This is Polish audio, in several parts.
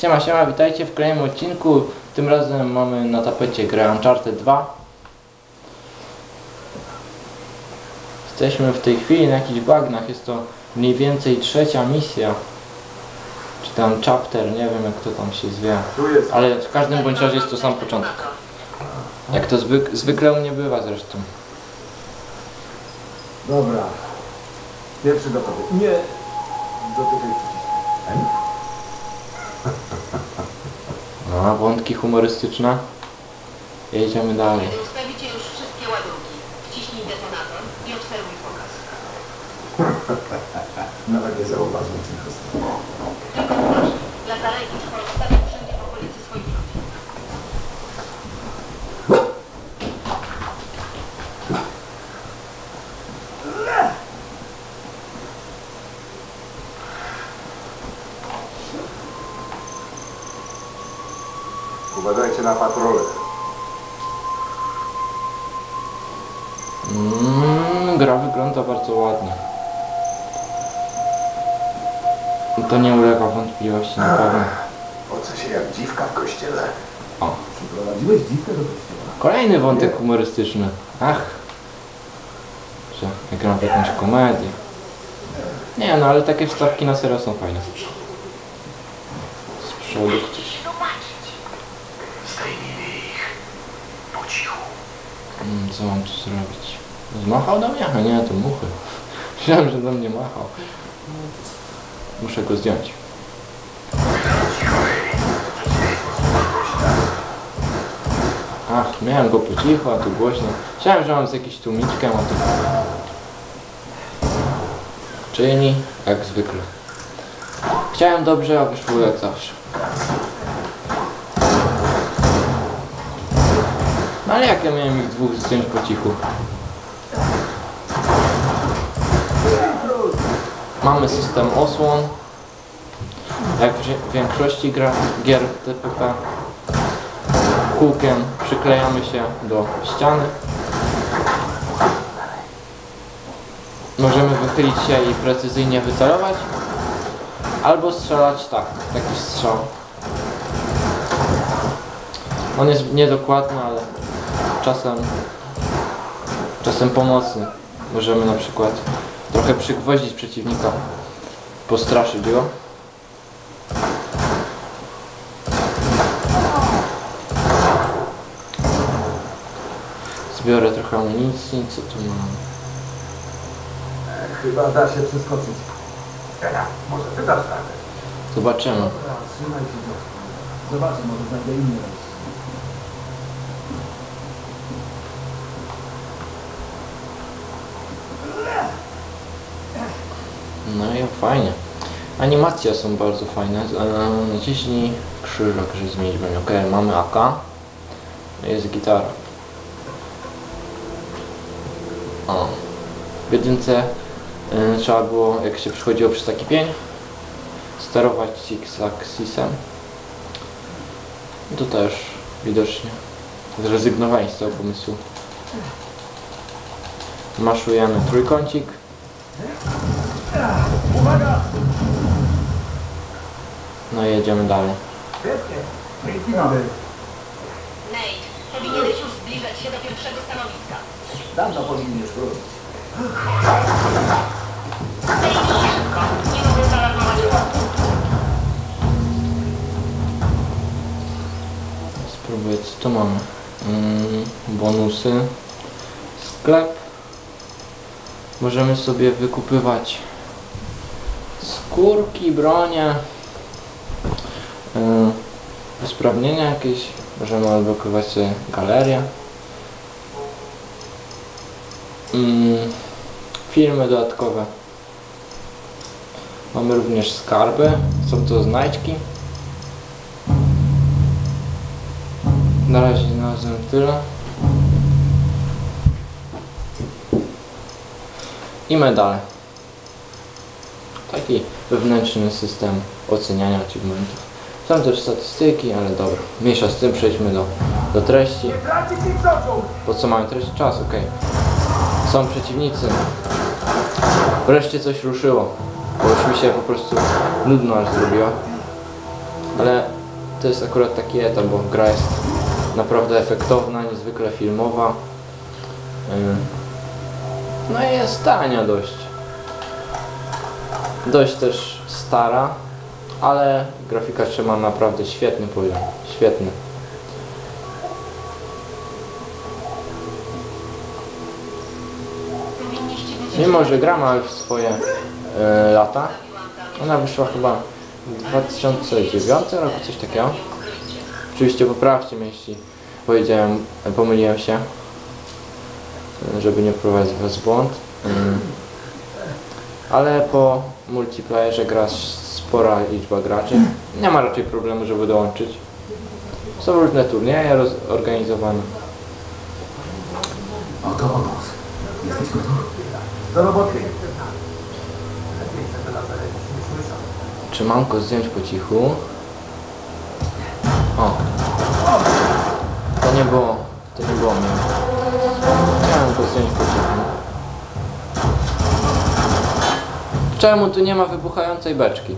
Siema, siema, witajcie w kolejnym odcinku. Tym razem mamy na tapecie grę Uncharted 2. Jesteśmy w tej chwili na jakichś bagnach. Jest to mniej więcej trzecia misja. Czy tam chapter, nie wiem jak to tam się zwie. Ale w każdym bądź razie jest to sam początek. Jak to zwyk zwykle u mnie bywa zresztą. Dobra. Pierwszy gotowy. Nie. Dotykaj przycisku. No, wątki humorystyczne. Jedziemy dalej. Kiedy ustawicie już wszystkie ładunki, wciśnij detonator i obserwuj pokaz. Nawet nie zauważył tych Tylko Mm, gra wygląda bardzo ładnie. To nie ulega wątpliwości na pewno. Oce się jak dziwka w kościele. O, Przyprowadziłeś dziwkę do kościoła? kolejny wątek humorystyczny. Ach, że ja gram w jakąś komedię. Nie no, ale takie wstawki na serio są fajne. Z przodu ktoś. Co mam tu zrobić? Zmachał do mnie? A nie, to muchy. Myślałem, że do mnie machał. Muszę go zdjąć. Ach, miałem go po cichu, a tu głośno. Myślałem, że mam z jakiś tłumiczkiem, a tu... Czyli jak zwykle. Chciałem dobrze, a wyszło jak zawsze. No ale jak ja miałem ich dwóch zdjąć po cichu? Mamy system osłon. Jak w większości gra, gier TPP. Kółkiem przyklejamy się do ściany. Możemy wychylić się i precyzyjnie wycelować. Albo strzelać tak, taki strzał. On jest niedokładny, ale czasem, czasem pomocny. Możemy na przykład trochę przygwoździć przeciwnika, postraszyć go. Zbiorę trochę amunicji, co tu mam? Chyba da się przeskoczyć. Ela, może ty dasz radę. Zobaczymy. Może znajdę inny wejście. No i fajnie. Animacje są bardzo fajne. Naciśnij krzyżak, żeby zmienić broń. Ok, mamy AK. Jest gitara. O. W jedynce e, trzeba było, jak się przychodziło przez taki pień, sterować Six-Axisem. Tu też widocznie zrezygnowali z tego pomysłu. Maszujemy trójkącik. No i jedziemy dalej. Świetnie. Wypinamy. Nate, powinieneś już zbliżać się do pierwszego stanowiska. Dawno powinien już wrócić. Zdejmij szybko, nie mogę zaalarmować. Spróbuję, co tu mamy? Mm, bonusy. Sklep. Możemy sobie wykupywać skórki, bronie, yy, usprawnienia jakieś. Możemy odblokować sobie galerię. Mm, filmy dodatkowe. Mamy również skarby. Są to znajdźki. Na razie znalazłem tyle. I medale. Taki wewnętrzny system oceniania achievementów. Są też statystyki, ale dobra. Mniejsza z tym, przejdźmy do, do treści. Po co mamy treść? Czas, okej. Są przeciwnicy. Wreszcie coś ruszyło. Bo już mi się po prostu nudno aż zrobiło. Ale to jest akurat taki etap, bo gra jest naprawdę efektowna, niezwykle filmowa. No i jest tania dość. Dość też stara, ale grafika trzyma naprawdę świetny poziom. Świetny. Mimo, że gra ma już swoje e, lata, ona wyszła chyba w 2009 roku, coś takiego. Oczywiście poprawcie mnie, jeśli powiedziałem, pomyliłem się, e, żeby nie wprowadzić was w błąd. Mm. Ale po multiplayerze gra spora liczba graczy. Nie ma raczej problemu, żeby dołączyć. Są różne turnieje organizowane. Oto obóz. Jesteś gotów? Do roboty. Nie słyszał. Trzymanko zdjąć po cichu. O. To nie było, to nie było mnie. Chciałem go zdjąć po cichu. Czemu tu nie ma wybuchającej beczki?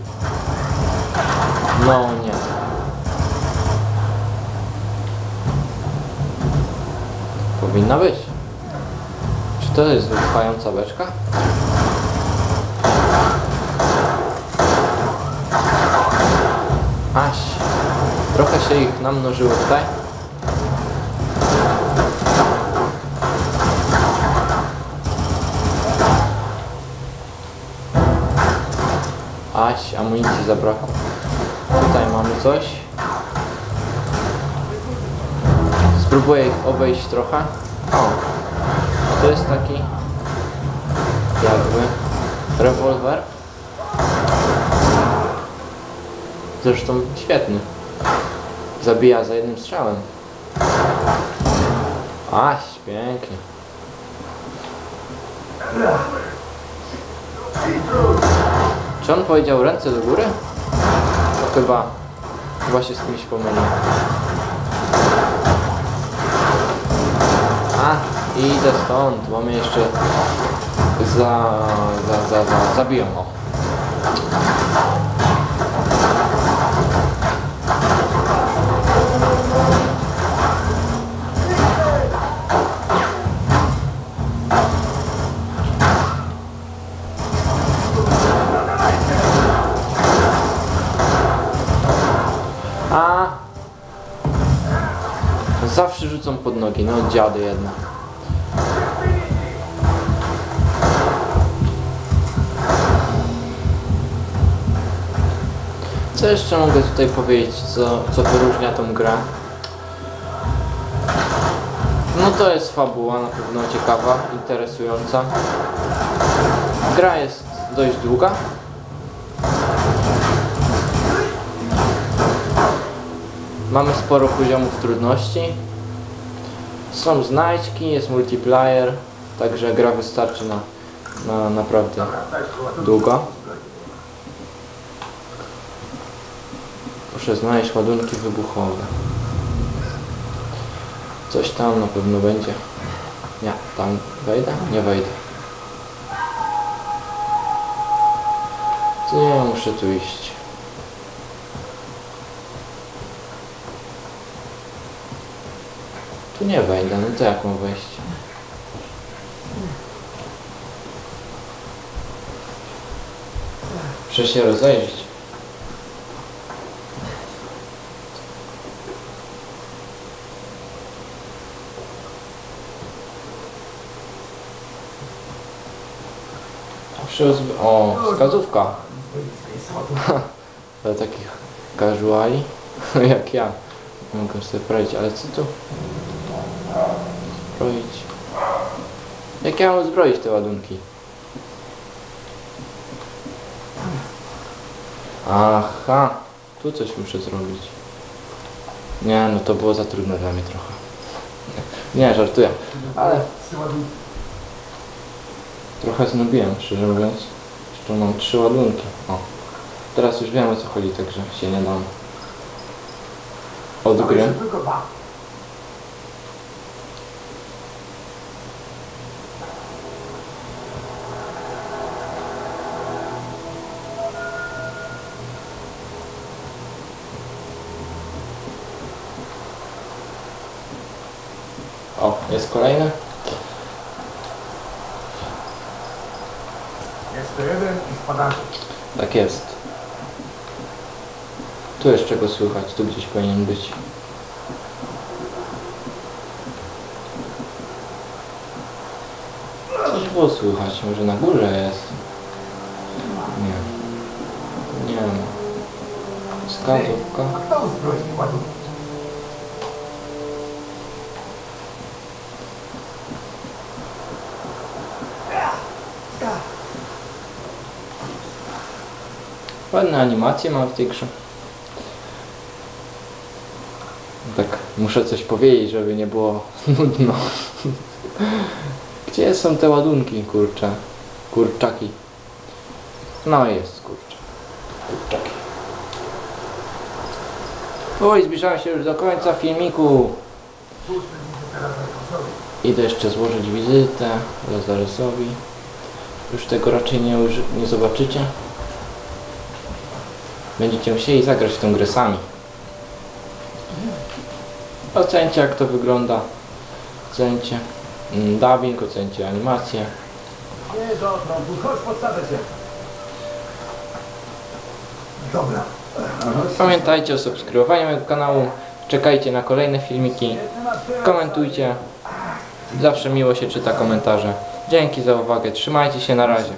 No nie. Powinna być. Czy to jest wybuchająca beczka? Aś, trochę się ich namnożyło tutaj. Aś, amunicji zabrakło. Tutaj mamy coś. Spróbuję ich obejść trochę. O, to jest taki jakby rewolwer. Zresztą świetny. Zabija za jednym strzałem. Aś, pięknie. Czy on powiedział ręce do góry? To chyba, chyba się z kimś pomylił. A, idę stąd, bo mnie jeszcze za, za, za, za, zabiją. O. rzucą pod nogi, no dziady jedna. Co jeszcze mogę tutaj powiedzieć, co, co wyróżnia tą grę? No to jest fabuła na pewno ciekawa, interesująca. Gra jest dość długa, Mamy sporo poziomów trudności. Są znajdźki, jest multiplayer, także gra wystarczy na, na naprawdę długo. Muszę znaleźć ładunki wybuchowe. Coś tam na pewno będzie. Nie, tam wejdę? Nie wejdę. Nie, muszę tu iść. Tu nie wejdę, no to jak mam wejść? Muszę się rozejrzeć. O, wskazówka. Dla takich casuali jak ja. Mogę sobie poradzić, ale co tu? Zbroić. Jak ja mam zbroić te ładunki? Aha, tu coś muszę zrobić. Nie, no to było za trudne dla mnie trochę. Nie, żartuję. Ale trochę znubiłem, szczerze mówiąc. Jeszcze mam trzy ładunki. O. Teraz już wiem o co chodzi, także się nie dam. Od gry. Jest kolejny. Jeszcze jeden i spadamy. Tak jest. Tu jeszcze go słychać, tu gdzieś powinien być. Coś było słychać, może na górze jest. Nie. Nie wiem. Wskazówka. Kto uzbroił ładunki? Ładne animacje mam w tej grze. Tak, muszę coś powiedzieć, żeby nie było nudno. Gdzie są te ładunki, kurcze? Kurczaki. No jest, kurczę. Kurczaki. Oj, zbliżamy się już do końca filmiku. Idę jeszcze złożyć wizytę Lazaresowi. Już tego raczej nie, nie zobaczycie. Będziecie musieli zagrać w tą grę sami. Ocencie jak to wygląda. Ocencie mm, dubbing, ocencie animację. Nie, do chodź podstawę się. Dobra. Pamiętajcie o subskrybowaniu mojego kanału. Czekajcie na kolejne filmiki. Komentujcie. Zawsze miło się czyta komentarze. Dzięki za uwagę. Trzymajcie się na razie.